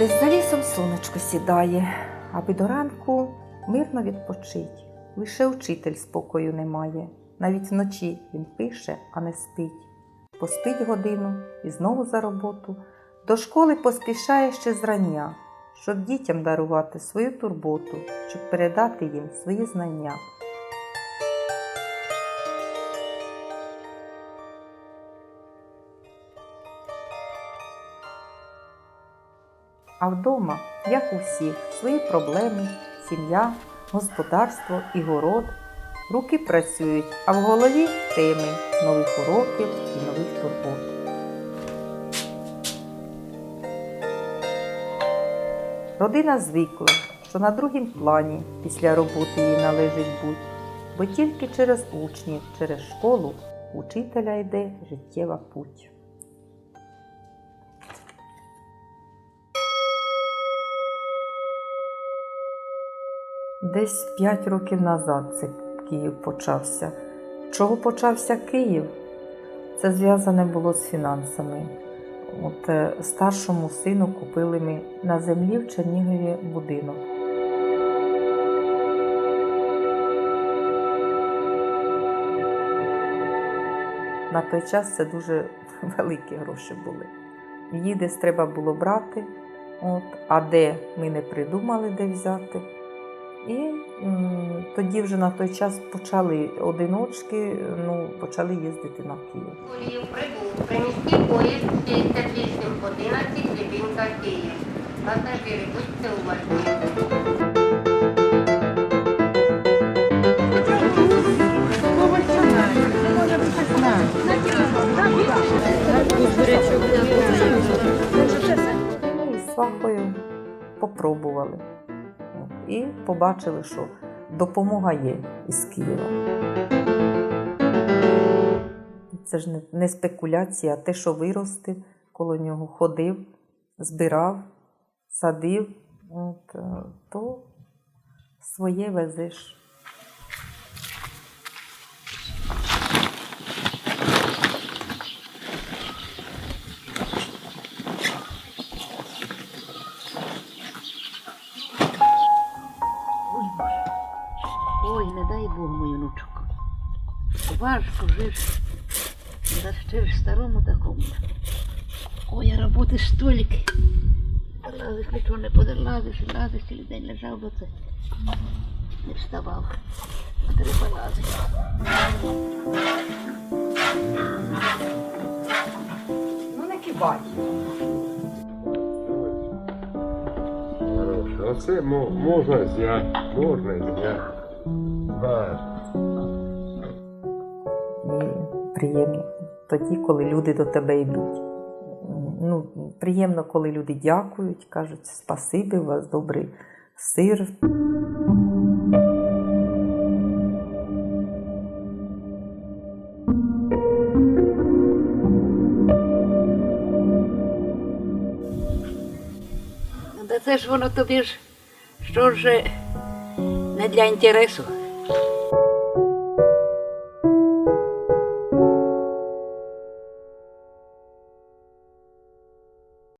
Десь за лісом сонечко сідає, аби до ранку мирно відпочить. Лише учитель спокою немає. Навіть вночі він пише, а не спить. Поспить годину і знову за роботу. До школи поспішає ще зрання, щоб дітям дарувати свою турботу, щоб передати їм свої знання. А вдома, як у всіх, свої проблеми, сім'я, господарство і город. Руки працюють, а в голові теми нових уроків і нових турбот. Родина звикла, що на другім плані після роботи їй належить бути, бо тільки через учнів, через школу учителя йде життєва путь. Десь п'ять років назад це Київ почався. Чого почався Київ? Це зв'язане було з фінансами. От е, старшому сину купили ми на землі в Чернігові будинок. На той час це дуже великі гроші були. Її десь треба було брати, от, а де ми не придумали, де взяти. І тоді вже на той час почали одиночки, ну, почали їздити на Київ. Колію прибув приміський поїзд 6811 Лібінка Київ. Пасажири, будьте уважні. Ну, з свахою попробували. І побачили, що допомога є із Києва. Це ж не, спекуляція, а те, що виростив, коло нього ходив, збирав, садив, от, е, то своє везеш. Важко жиш. Да ще ж старому такому. Ой, а роботи стільки. Лазиш, нічого не подолазиш, і лазиш, цілий день лежав, бо це не вставав. А треба лазити. Ну, не. Хорошо. Оце мо- можна зняти, можна зняти. Так. І приємно тоді, коли люди до тебе йдуть. Ну, приємно, коли люди дякують, кажуть спасибі, у вас добрий сир. Це ж воно тобі ж, що ж е, не для інтересу.